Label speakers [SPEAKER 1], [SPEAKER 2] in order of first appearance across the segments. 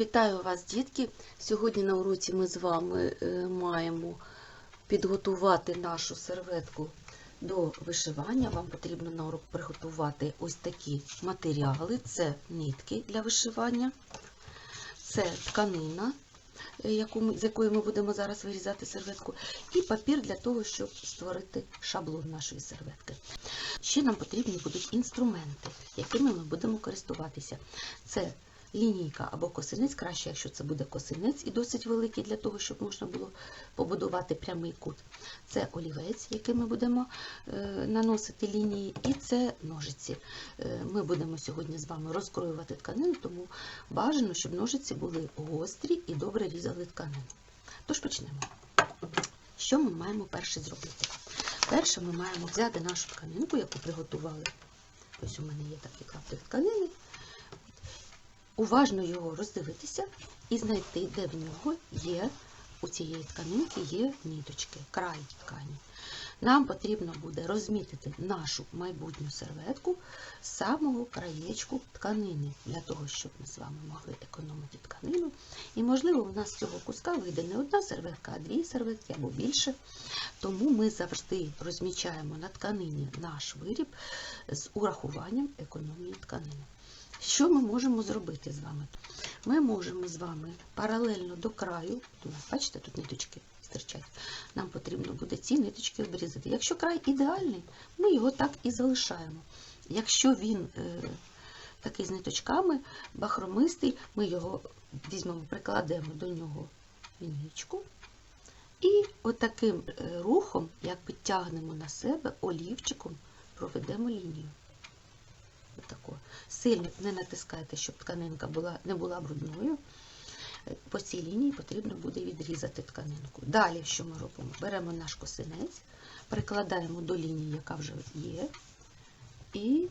[SPEAKER 1] Вітаю вас, дітки! Сьогодні на уроці ми з вами е, маємо підготувати нашу серветку до вишивання. Вам потрібно на урок приготувати ось такі матеріали: це нитки для вишивання, це тканина, е, з якої ми будемо зараз вирізати серветку, і папір для того, щоб створити шаблон нашої серветки. Ще нам потрібні будуть інструменти, якими ми будемо користуватися. Це лінійка або косинець, краще, якщо це буде косинець і досить великий для того, щоб можна було побудувати прямий кут. Це олівець, яким ми будемо е, наносити лінії, і це ножиці. Е, Ми будемо сьогодні з вами розкроювати тканину, тому бажано, щоб ножиці були гострі і добре різали тканину. Тож почнемо. Що ми маємо перше зробити? Перше ми маємо взяти нашу тканинку, яку приготували. Ось у мене є такий клаптик тканини уважно його роздивитися і знайти, де в нього є, у цієї тканинки є ниточки, край ткані. Нам потрібно буде розмітити нашу майбутню серветку з самого краєчку тканини, для того, щоб ми з вами могли економити тканину. І, можливо, у нас з цього куска вийде не одна серветка, а дві серветки або більше. Тому ми завжди розмічаємо на тканині наш виріб з урахуванням економії тканини. Що ми можемо зробити з вами? Ми можемо з вами паралельно до краю, бачите, тут ниточки стирчать, нам потрібно буде ці ниточки обрізати. Якщо край ідеальний, ми його так і залишаємо. Якщо він е, такий з ниточками, бахромистий, ми його візьмемо, прикладемо до нього лінійку. І отаким е, рухом, як підтягнемо на себе, олівчиком проведемо лінію. Отако. Сильно не натискайте, щоб тканинка була, не була брудною. По цій лінії потрібно буде відрізати тканинку. Далі, що ми робимо? Беремо наш косинець, прикладаємо до лінії, яка вже є, і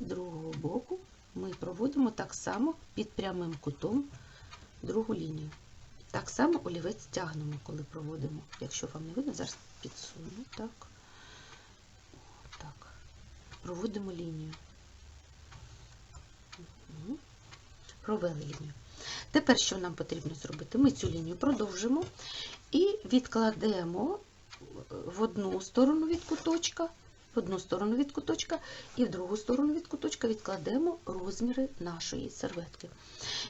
[SPEAKER 1] з другого боку ми проводимо так само під прямим кутом другу лінію. Так само олівець тягнемо, коли проводимо. Якщо вам не видно, зараз підсуну. Так. Так. Проводимо лінію. Провели лінію. Тепер що нам потрібно зробити? Ми цю лінію продовжимо і відкладемо в одну сторону від куточка, в одну сторону від куточка і в другу сторону від куточка відкладемо розміри нашої серветки.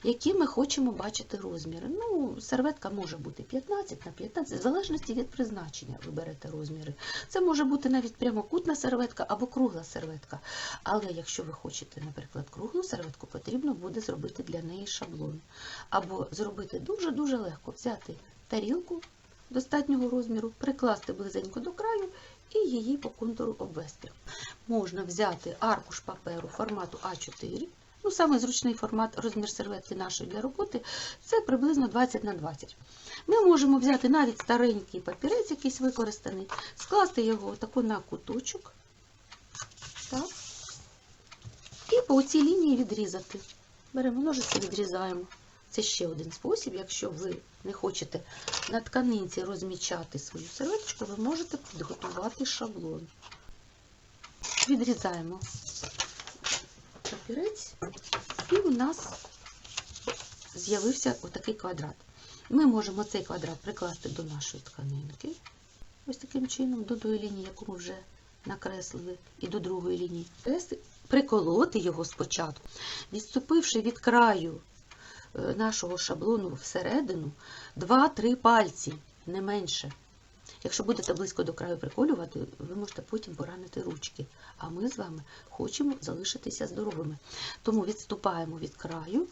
[SPEAKER 1] Які ми хочемо бачити розміри? Ну, серветка може бути 15 на 15, в залежності від призначення ви берете розміри. Це може бути навіть прямокутна серветка або кругла серветка. Але якщо ви хочете, наприклад, круглу серветку, потрібно буде зробити для неї шаблон. Або зробити дуже-дуже легко взяти тарілку достатнього розміру, прикласти близенько до краю і її по контуру обвести. Можна взяти аркуш паперу формату А4. Ну, саме зручний формат, розмір серветки нашої для роботи це приблизно 20 на 20. Ми можемо взяти навіть старенький папірець, якийсь використаний, скласти його тако на куточок. Так. І по цій лінії відрізати. Беремо ножиці, відрізаємо. Це ще один спосіб. Якщо ви не хочете на тканинці розмічати свою серветочку, ви можете підготувати шаблон. Відрізаємо папірець, і у нас з'явився отакий квадрат. Ми можемо цей квадрат прикласти до нашої тканинки, ось таким чином, до тої лінії, яку ми вже накреслили, і до другої лінії. Приколоти його спочатку, відступивши від краю нашого шаблону всередину 2-3 пальці, не менше. Якщо будете близько до краю приколювати, ви можете потім поранити ручки. А ми з вами хочемо залишитися здоровими. Тому відступаємо від краю,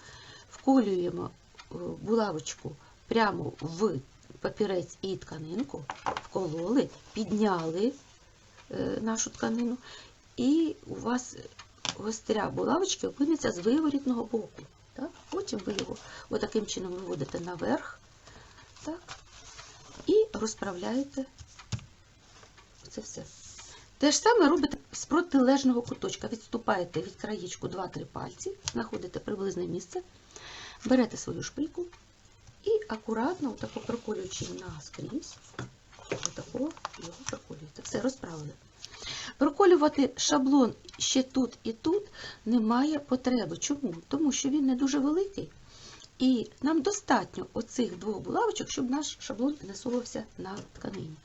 [SPEAKER 1] вколюємо е, булавочку прямо в папірець і тканинку, вкололи, підняли е, нашу тканину, і у вас гостря булавочки опиниться з виворітного боку. Так? Потім ви його отаким чином виводите наверх. Так? і розправляєте це все. Те ж саме робите з протилежного куточка. Відступаєте від краєчку 2-3 пальці, знаходите приблизне місце, берете свою шпильку і акуратно, отако проколюючи наскрізь, отако його проколюєте. Все, розправили. Проколювати шаблон ще тут і тут немає потреби. Чому? Тому що він не дуже великий. І нам достатньо оцих двох булавочок, щоб наш шаблон не совався на тканині.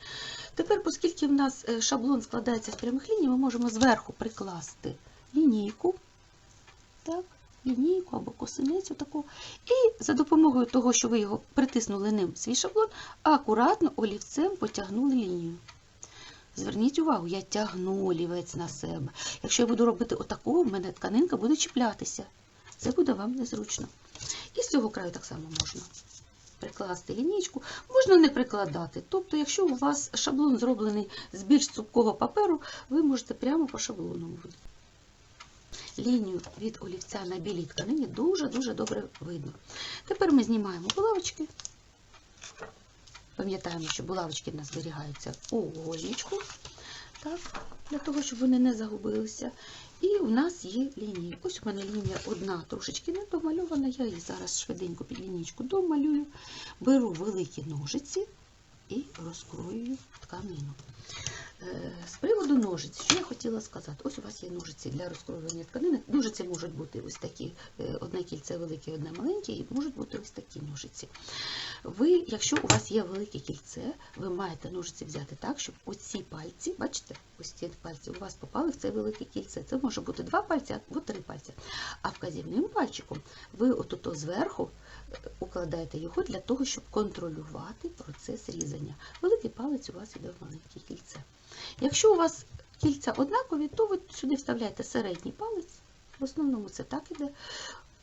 [SPEAKER 1] Тепер, оскільки в нас е, шаблон складається з прямих ліній, ми можемо зверху прикласти лінійку, так, лінійку або косиницю таку. І за допомогою того, що ви його притиснули ним свій шаблон, акуратно олівцем потягнули лінію. Зверніть увагу, я тягну олівець на себе. Якщо я буду робити отаку, в мене тканинка буде чіплятися. Це буде вам незручно. І з цього краю так само можна прикласти лінійку. Можна не прикладати. Тобто, якщо у вас шаблон зроблений з більш цупкого паперу, ви можете прямо по шаблону. Лінію від олівця на білій тканині дуже-дуже добре видно. Тепер ми знімаємо булавочки. Пам'ятаємо, що булавочки в нас зберігаються у гольничку, так, для того, щоб вони не загубилися. І у нас є лінії. Ось у мене лінія одна трошечки не домальована. Я її зараз швиденько під лінійку домалюю. Беру великі ножиці і розкроюю тканину. Е, З приводу ножиць, що я хотіла сказати? Ось у вас є ножиці для розкроювання тканини. Ножиці можуть бути ось такі, е, одне кільце велике, одне маленьке, і можуть бути ось такі ножиці. Ви, якщо у вас є велике кільце, ви маєте ножиці взяти так, щоб оці пальці, бачите, ось ці пальці у вас попали в це велике кільце. Це може бути два пальці або три пальці. А вказівним пальчиком ви отут зверху укладаєте його для того, щоб контролювати процес різання. Великий палець у вас іде в маленьке кільце. Якщо у вас кільця однакові, то ви сюди вставляєте середній палець. В основному це так іде.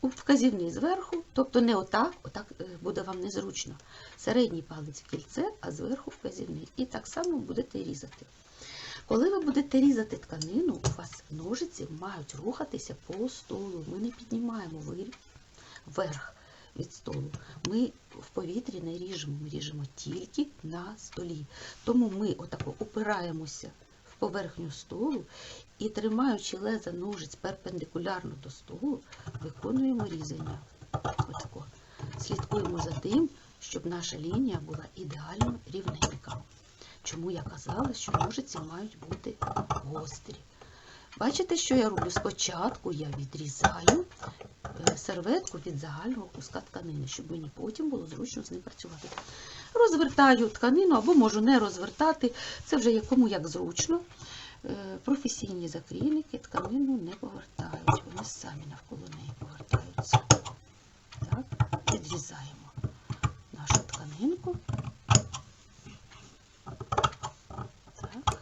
[SPEAKER 1] Вказівний зверху, тобто не отак, отак е, буде вам незручно. Середній палець в кільце, а зверху вказівний. І так само будете різати. Коли ви будете різати тканину, у вас ножиці мають рухатися по столу. Ми не піднімаємо вверх від столу. Ми в повітрі не ріжемо, ми ріжемо тільки на столі. Тому ми отако опираємося в поверхню столу і, тримаючи леза ножиць перпендикулярно до столу, виконуємо різання. Отако. Слідкуємо за тим, щоб наша лінія була ідеально рівненька. Чому я казала, що ножиці мають бути гострі. Бачите, що я роблю? Спочатку я відрізаю серветку від загального куска тканини, щоб мені потім було зручно з ним працювати. Розвертаю тканину або можу не розвертати, це вже якому як зручно. Е, Професійні закрійники тканину не повертають, вони самі навколо неї повертаються. Так, відрізаємо нашу тканинку. Так.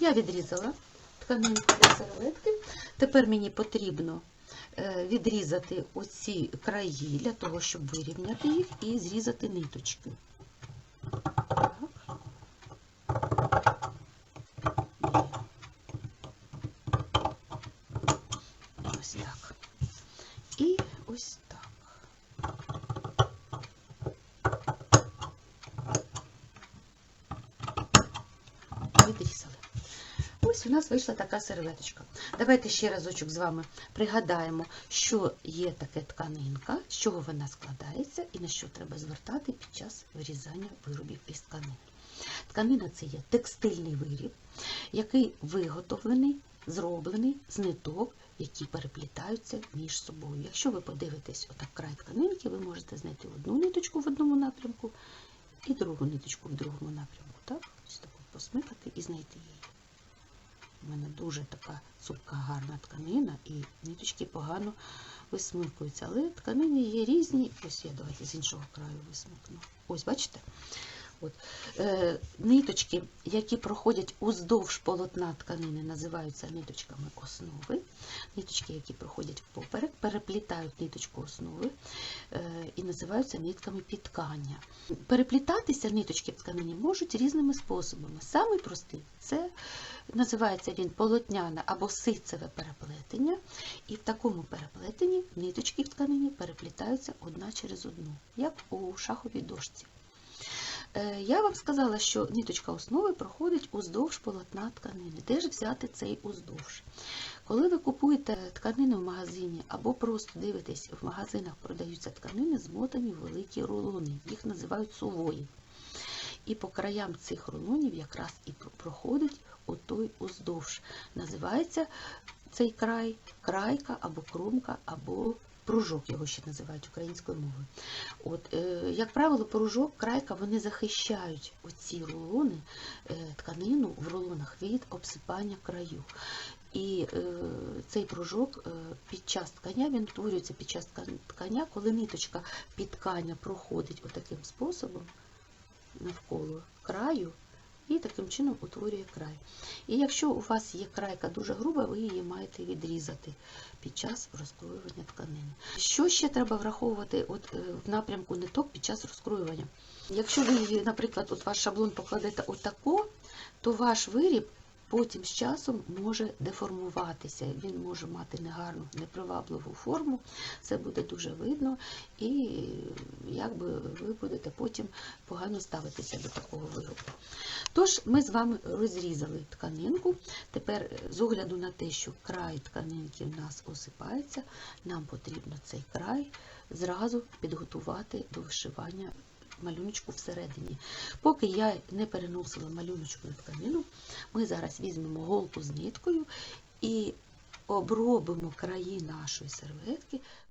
[SPEAKER 1] Я відрізала тканинку для серветки. Тепер мені потрібно е, відрізати оці краї для того, щоб вирівняти їх і зрізати ниточки. Так. Є. Ось так. І ось так. Відрізали. Ось у нас вийшла така серветочка. Давайте ще разочок з вами пригадаємо, що є таке тканинка, з чого вона складається і на що треба звертати під час вирізання виробів із тканини. Тканина це є текстильний виріб, який виготовлений, зроблений з ниток, які переплітаються між собою. Якщо ви подивитесь отак край тканинки, ви можете знайти одну ниточку в одному напрямку і другу ниточку в другому напрямку. Так? Ось таку посмикати і знайти її. У мене дуже така цупка, гарна тканина, і ниточки погано висмикуються. Але тканини є різні. Ось я давайте з іншого краю висмикну. Ось, бачите? От. Е, ниточки, які проходять уздовж полотна тканини, називаються ниточками основи. Ниточки, які проходять поперек, переплітають ниточку основи е, і називаються нитками підткання. Переплітатися ниточки в тканині можуть різними способами. Самий простий це називається він полотняне або ситцеве переплетення. І в такому переплетенні ниточки в тканині переплітаються одна через одну, як у шаховій дошці. Е, Я вам сказала, що ниточка основи проходить уздовж полотна тканини. Де ж взяти цей уздовж? Коли ви купуєте тканини в магазині або просто дивитесь, в магазинах продаються тканини, змотані в великі рулони. Їх називають сувої. І по краям цих рулонів якраз і проходить отой уздовж. Називається цей край крайка або кромка, або пружок його ще називають українською мовою. От, е, як правило, пружок, крайка, вони захищають оці рулони, е, тканину в рулонах від обсипання краю. І е, цей пружок е, під час ткання, він утворюється під час ткан- ткання, коли ниточка під ткання проходить отаким способом навколо краю і таким чином утворює край. І якщо у вас є крайка дуже груба, ви її маєте відрізати під час розкроювання тканини. Що ще треба враховувати от, е, в напрямку ниток під час розкроювання? Якщо ви наприклад, от ваш шаблон покладете отако, то ваш виріб потім з часом може деформуватися. Він може мати негарну, непривабливу форму. Це буде дуже видно, і якби ви будете потім погано ставитися до такого виробу. Тож ми з вами розрізали тканинку. Тепер е, з огляду на те, що край тканинки в нас осипається, нам потрібно цей край зразу підготувати до вишивання малюночку всередині. Поки я не переносила малюночку на тканину, ми зараз візьмемо голку з ниткою і обробимо краї нашої серветки